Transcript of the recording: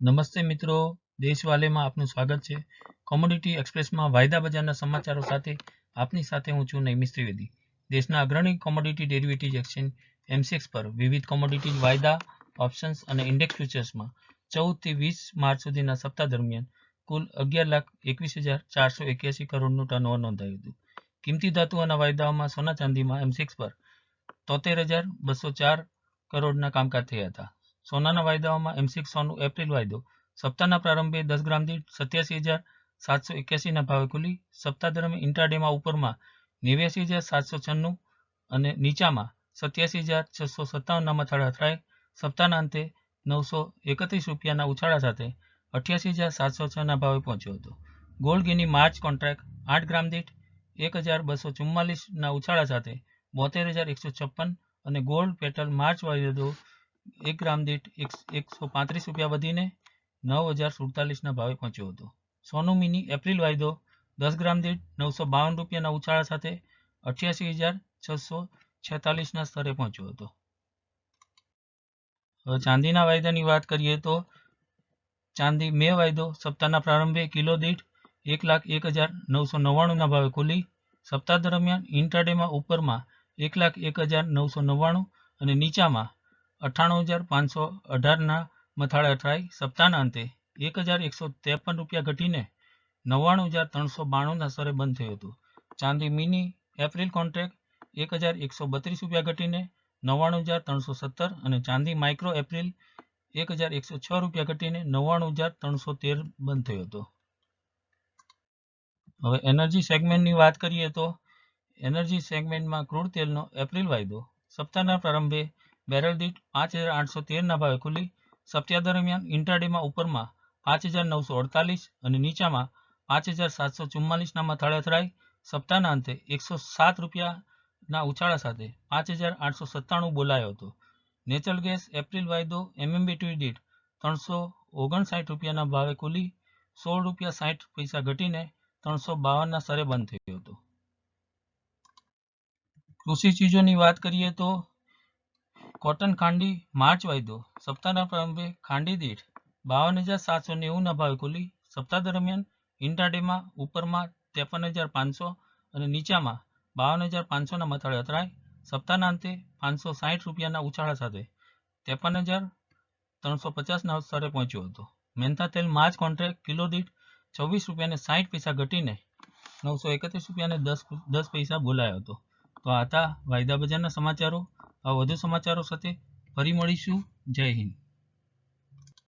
નમસ્તે મિત્રો, દેશવાલેમાં આપનું સ્વાગત છે. કોમોડિટી એક્સપ્રેસમાં વાયદા બજારના સમાચારો સાથે આપની સાથે હું છું નૈમિશ ત્રિવેદી. દેશના અગ્રણી કોમોડિટી ડેરિવેટિવ એક્સચેન્જ એમસીએક્સ પર વિવિધ કોમોડિટી વાયદા ઓપ્શન્સ અને ઇન્ડેક્સ ફ્યુચર્સમાં ચૌદથી વીસ માર્ચ સુધીના સપ્તાહ દરમિયાન કુલ અગિયાર લાખ એકવીસ હજાર ચારસો એક્યાસી કરોડનું ટર્નઓવર નોંધાયું હતું. કિંમતી ધાતુઓના વાયદાઓમાં સોના ચાંદીમાં એમસીએક્સ પર તોતેર હજાર બસો ચાર કરોડના કામકાજ થયા હતા. સોનાના વાયદાઓમાં એમસીક સોનું એપ્રિલ વાયદો. સપ્તાહના પ્રારંભે દસ ગ્રામ દીઠ સત્યાસી હજાર સાતસો એક્યાસીના ભાવે ખુલી સપ્તાહ દરમિયાન ઇન્ટ્રાડેમાં ઉપરમાં નેવ્યાસી હજાર સાતસો છન્નું અને નીચામાં સત્યાસી હજાર છસો સત્તાવનના મથાળા અથડાય. સપ્તાહના અંતે નવસો એકત્રીસ રૂપિયાના ઉછાળા સાથે અઠ્યાસી હજાર સાતસો છના ભાવે પહોંચ્યો હતો. ગોલ્ડ ગીની માર્ચ કોન્ટ્રાક્ટ આઠ ગ્રામ દીઠ એક હજાર બસો ચુમ્માલીસના ઉછાળા સાથે બોતેર હજાર એકસો છપ્પન અને ગોલ્ડ પેટલ માર્ચ વાયદો એક ગ્રામ દીઠ એકસો પાંત્રીસ રૂપિયા વધીને નવ હજાર સુડતાલીસના ભાવે પહોંચ્યો હતો. સોનું મિની એપ્રિલ વાયદો દસ ગ્રામ દીઠ નવસો બાવન રૂપિયાના ઉછાળા સાથે અઠ્યાસી હજાર છસો છેતાલીસના સ્તરે પહોંચ્યો હતો. ચાંદીના વાયદાની વાત કરીએ તો ચાંદી મે વાયદો સપ્તાહના પ્રારંભે કિલો દીઠ એક લાખ એક હજાર નવસો નવ્વાણુંના ભાવે ખુલી. સપ્તાહ દરમિયાન ઇન્ટ્રાડેમાં ઉપરમાં એક લાખ એક હજાર નવસો નવ્વાણું અને નીચામાં અઠ્ઠાણું હજાર પાંચસો અઢારના મથાળે અથડાઈ સપ્તાહના અંતે એક હજાર એકસો ત્રેપન રૂપિયા ઘટીને નવ્વાણું હજાર ત્રણસો બાણુંના સ્તરે બંધ થયું હતું. ચાંદી મિની એપ્રિલ કોન્ટ્રાક્ટ એક હજાર એકસો બત્રીસ રૂપિયા ઘટીને નવ્વાણું હજાર ત્રણસો સત્તર અને ચાંદી માઇક્રો એપ્રિલ એક હજાર એકસો છ રૂપિયા ઘટીને નવ્વાણું હજાર ત્રણસો તેર બંધ થયો હતો. હવે એનર્જી સેગમેન્ટની વાત કરીએ તો એનર્જી સેગમેન્ટમાં ક્રૂડ તેલનો એપ્રિલ વાયદો સપ્તાહના પ્રારંભે બેરલ દીઠ પાંચ હજાર આઠસો તેરના ભાવે ખુલી સપ્તાહ દરમિયાન ઇન્ટ્રાડેમાં ઉપરમાં પાંચ હજાર નવસો અડતાલીસ અને નીચામાં પાંચ હજાર સાતસો ચુમ્માલીસના મથાળે અથડાઈ. સપ્તાહના અંતે એકસો સાત રૂપિયાના ઉછાળા સાથે પાંચ હજાર આઠસો સત્તાણું બોલાયો હતો. નેચરલ ગેસ એપ્રિલ વાયદો એમએમબીટી દીઠ ત્રણસો ઓગણસાઠ રૂપિયાના ભાવે ખુલી સોળ રૂપિયા સાઠ પૈસા ઘટીને ત્રણસો બાવનના સ્તરે બંધ થયો હતો. કૃષિ ચીજોની વાત કરીએ તો કોટન ખાંડી માર્ચ વાયદો. સપ્તાહના પ્રારંભે ખાંડી દીઠ બાવન હજાર સાતસો નેવુંના ભાવે ખુલી સપ્તાહ દરમિયાન ઇન્ટ્રાડેમાં ઉપરમાં ત્રેપન હજાર પાંચસો અને નીચામાં બાવન હજાર પાંચસોના મથાળે અથડાય. સપ્તાહના અંતે પાંચસો સાહીઠ રૂપિયાના ઉછાળા સાથે ત્રેપન હજાર ત્રણસો પચાસના સ્તરે પહોંચ્યો હતો. મેંથા તેલ માર્ચ કોન્ટ્રાક્ટ કિલો દીઠ છવ્વીસ રૂપિયાને સાઠ પૈસા ઘટીને નવસો એકત્રીસ રૂપિયાને દસ દસ પૈસા બોલાયો હતો. તો આ હતા વાયદા બજારના સમાચારો. વધુ સમાચારો સાથે ફરી મળીશું. જય હિન્દ.